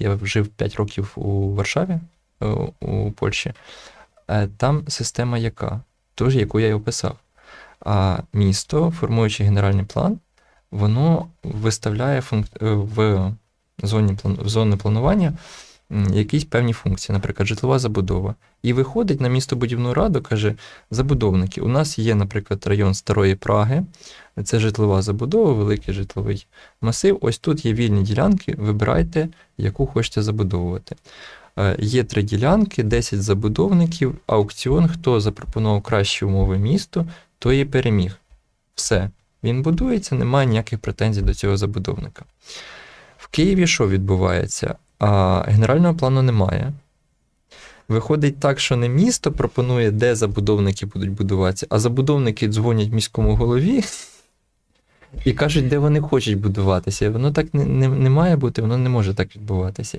я жив 5 років у Варшаві, е, у Польщі. Е, Там система яка? Тож, яку я і описав. А місто, формуючи генеральний план, воно виставляє функ... е, в зоні план... в зони планування якісь певні функції, наприклад, житлова забудова. І виходить на містобудівну раду, каже: забудовники, у нас є, наприклад, район Старої Праги, це житлова забудова, великий житловий масив. Ось тут є вільні ділянки, вибирайте, яку хочете забудовувати. Е, Є три ділянки, 10 забудовників, аукціон, хто запропонував кращі умови місту, той і переміг. Все. Він будується, немає ніяких претензій до цього забудовника. В Києві що відбувається? А, генерального плану немає. Виходить так, що не місто пропонує, де забудовники будуть будуватися, а забудовники дзвонять міському голові і кажуть, де вони хочуть будуватися. Воно так не, не, не має бути, воно не може так відбуватися.